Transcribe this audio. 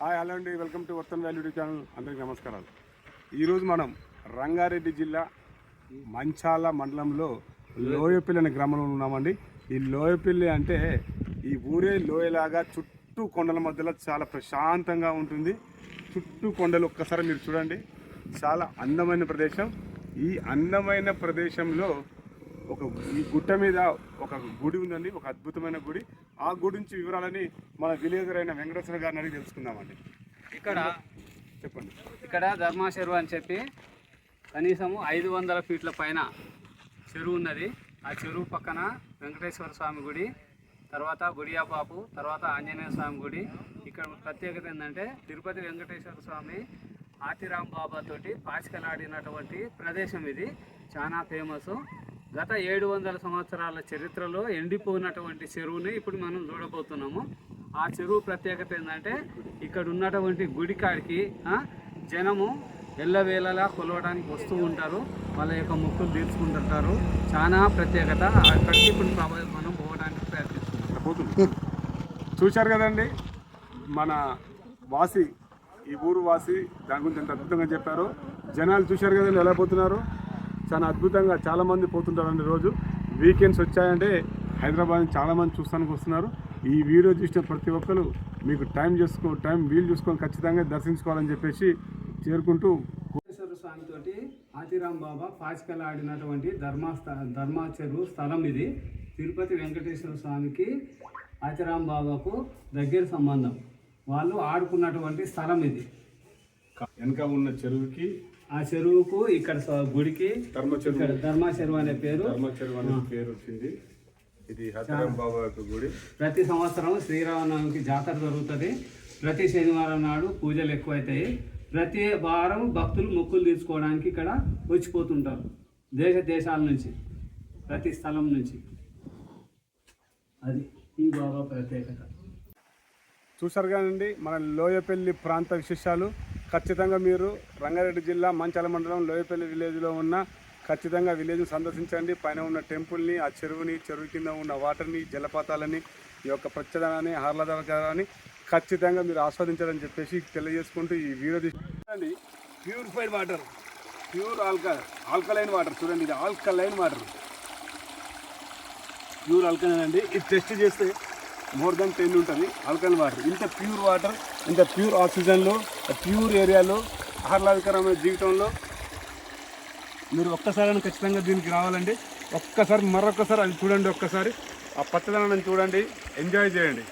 Hi hello అండి. Welcome to వర్తన్ value channel. అందరికీ నమస్కారాలు. ఈరోజు మనం రంగారెడ్డి జిల్లా మంచాల మండలంలో లోయపల్లి అనే గ్రామంలో ఉన్నామండి. ఈ లోయపల్లి అంటే ఈ ఊరే లోయలాగా చుట్టూ కొండల మధ్యలో చాలా ప్రశాంతంగా ఉంటుంది. చుట్టూ కొండలు ఒక్కసారి మీరు చూడండి. చాలా అందమైన ప్రదేశం. ఈ అందమైన ప్రదేశంలో ఒక ఈ గుట్ట మీద ఒక గుడి ఉందండి ఒక అద్భుతమైన గుడి. ఆ గుడి నుంచి వివరాలని మన విలేజర్ అయిన వెంకటేశ్వర గారిని అడిగి తెలుసుకుందామండి. ఇక్కడ చెప్పండి. ఇక్కడ ధర్మా చెరువు అని చెప్పి కనీసము ఐదు వందల ఫీట్ల పైన చెరువు ఉన్నది. ఆ చెరువు పక్కన వెంకటేశ్వర స్వామి గుడి తర్వాత గుడియాబాపు తర్వాత ఆంజనేయ స్వామి గుడి. ఇక్కడ ప్రత్యేకత ఏంటంటే తిరుపతి వెంకటేశ్వర స్వామి ఆతిరాం బాబా తోటి పాచికలాడినటువంటి ప్రదేశం ఇది. చాలా ఫేమస్. గత ఏడు వందల సంవత్సరాల చరిత్రలో ఎండిపోయినటువంటి చెరువుని ఇప్పుడు మనం చూడబోతున్నాము. ఆ చెరువు ప్రత్యేకత ఏంటంటే ఇక్కడ ఉన్నటువంటి గుడికాడికి జనము ఎల్లవేళలా కొలవడానికి వస్తూ ఉంటారు. వాళ్ళ యొక్క మొక్కులు తీర్చుకుంటుంటారు. చాలా ప్రత్యేకత. అక్కడికి ఇప్పుడు మనం పోవడానికి ప్రయత్నిస్తున్నాం. చూశారు కదండి? మన వాసి ఈ ఊరు వాసి దాని గురించి ఎంత అద్భుతంగా చెప్పారు. జనాలు చూశారు కదండి ఎలా పోతున్నారు? చాలా అద్భుతంగా చాలా మంది పోతుంటారండి రోజు. వీకెండ్స్ వచ్చాయంటే హైదరాబాద్ నుంచి చాలా మంది చూస్తానికి వస్తున్నారు. ఈ వీడియో చూసిన ప్రతి ఒక్కరు మీకు టైం చేసుకో టైం వీలు చూసుకొని ఖచ్చితంగా దర్శించుకోవాలని చెప్పేసి చేరుకుంటూ వెంకటేశ్వర స్వామి తోటి ఆతిరాం బాబా పాచికలు ఆడినటువంటి ధర్మా ధర్మా చెరువు స్థలం ఇది. తిరుపతి వెంకటేశ్వర స్వామికి ఆతిరాం బాబాకు దగ్గర సంబంధం. వాళ్ళు ఆడుకున్నటువంటి స్థలం ఇది. వెనక ఉన్న చెరువుకి ఆ చెరువుకు ఇక్కడ స- గుడికి ధర్మ చెరువు. ఇక్కడ ధర్మా చెరువు అనే పేరు. ధర్మ చెరువు అనే పేరు వచ్చింది. ఇది బాబా యొక్క గుడి. ప్రతి సంవత్సరం శ్రీరామనవమికి జాతర జరుగుతుంది. ప్రతి శనివారం నాడు పూజలు ఎక్కువైతాయి. ప్రతి వారం భక్తులు మొక్కులు తీర్చుకోవడానికి ఇక్కడ వచ్చిపోతుంటారు. దేశ దేశాల నుంచి ప్రతి స్థలం నుంచి. అది ఈ బాబా ప్రత్యేకత. చూసారు కానండి మన లోయపల్లి ప్రాంత విశేషాలు. ఖచ్చితంగా మీరు రంగారెడ్డి జిల్లా మంచాల మండలం లోయపల్లి విలేజ్లో ఉన్న ఖచ్చితంగా విలేజ్ సందర్శించండి. పైన ఉన్న టెంపుల్ని ఆ చెరువుని చెరువు కింద ఉన్న వాటర్ని జలపాతాలని ఈ యొక్క ప్రచ్చదనాన్ని ఆహ్లాదకరాన్ని ఖచ్చితంగా మీరు ఆస్వాదించాలని చెప్పేసి తెలియజేసుకుంటూ ఈ వీడియో తీసుకోండి ప్యూరిఫైడ్ వాటర్ ప్యూర్ ఆల్క ఆల్కలైన్ వాటర్. చూడండి ఇది ఆల్కలైన్ వాటర్. ప్యూర్ ఆల్కలైన్ అండి. ఇది టెస్ట్ చేస్తే మోర్ దెన్ టెన్ ఉంటుంది. Alkaline water. ఇంత ప్యూర్ వాటర్ ఇంత ప్యూర్ ఆక్సిజన్లో ప్యూర్ ఏరియాలో ఆహ్లాదకరమైన జీవితంలో మీరు ఒక్కసారి ఖచ్చితంగా దీనికి రావాలండి. ఒక్కసారి మరొక్కసారి అది చూడండి ఒక్కసారి. ఆ పచ్చదనాన్ని చూడండి. ఎంజాయ్ చేయండి.